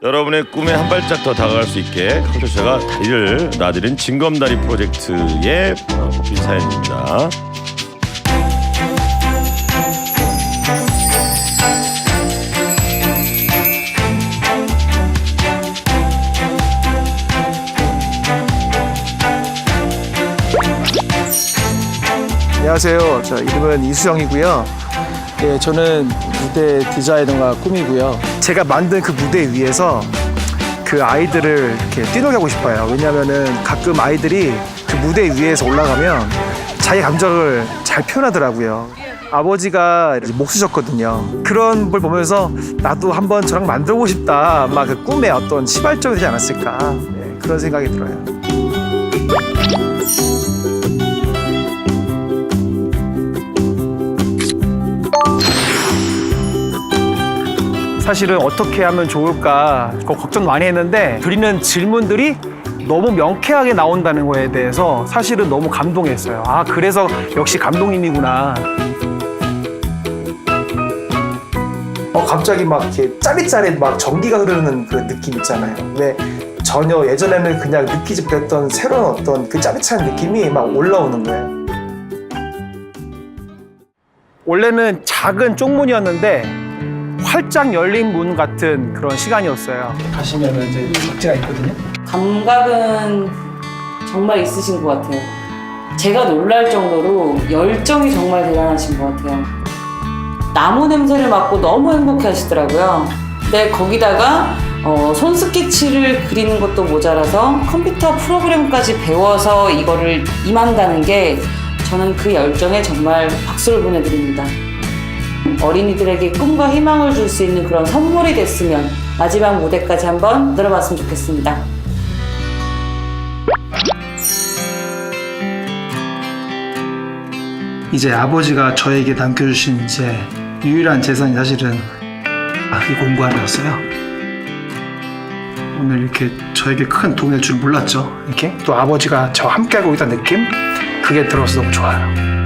여러분의 꿈에 한 발짝 더 다가갈 수 있게 컴퓨터가 다리를 놔드린 징검다리 프로젝트의 어, 뽑힌 사연입니다. 안녕하세요. 저 이름은 이수영이고요. 예, 저는 무대 디자이너가 꿈이고요. 제가 만든 그 무대 위에서 그 아이들을 이렇게 뛰놀게 하고 싶어요. 왜냐하면은 가끔 아이들이 그 무대 위에서 올라가면 자기 감정을 잘 표현하더라고요. 아버지가 이제 목 쓰셨거든요. 그런 걸 보면서 나도 한번 저랑 만들고 싶다. 막 그 꿈의 어떤 시발점이 되지 않았을까. 예, 그런 생각이 들어요. 사실은 어떻게 하면 좋을까 그거 걱정 많이 했는데 드리는 질문들이 너무 명쾌하게 나온다는 거에 대해서 사실은 너무 감동했어요. 아, 그래서 역시 감독님이구나. 어, 갑자기 막 이렇게 짜릿짜릿 막 전기가 흐르는 그 느낌 있잖아요. 왜 전혀 예전에는 그냥 느끼지 못했던 새로운 어떤 그 짜릿한 느낌이 막 올라오는 거예요. 원래는 작은 쪽문이었는데 활짝 열린 문 같은 그런 시간이었어요. 가시면 이제 각지가 있거든요. 감각은 정말 있으신 것 같아요. 제가 놀랄 정도로 열정이 정말 대단하신 것 같아요. 나무 냄새를 맡고 너무 행복해 하시더라고요. 근데 거기다가 어, 손 스케치를 그리는 것도 모자라서 컴퓨터 프로그램까지 배워서 이거를 임한다는 게 저는 그 열정에 정말 박수를 보내드립니다. 어린이들에게 꿈과 희망을 줄 수 있는 그런 선물이 됐으면 마지막 무대까지 한번 들어봤으면 좋겠습니다. 이제 아버지가 저에게 남겨주신 이제 유일한 재산이 사실은 아, 이 공부하려였어요. 오늘 이렇게 저에게 큰 도움이 될 줄 몰랐죠. 이렇게 또 아버지가 저와 함께하고 있다는 느낌 그게 들어서 너무 좋아요.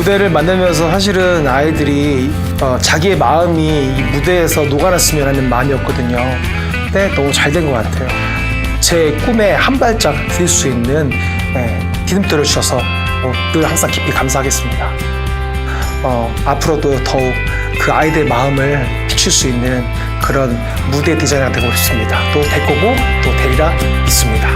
무대를 만들면서 사실은 아이들이 어, 자기의 마음이 이 무대에서 녹아났으면 하는 마음이었거든요. 근데 너무 잘 된 것 같아요. 제 꿈에 한 발짝 뛸수 있는 예, 디딤돌을 주셔서 어, 늘 항상 깊이 감사하겠습니다. 어, 앞으로도 더욱 그 아이들 마음을 비출 수 있는 그런 무대 디자이너가 되고 싶습니다. 또 될 거고 또 되리라 믿습니다.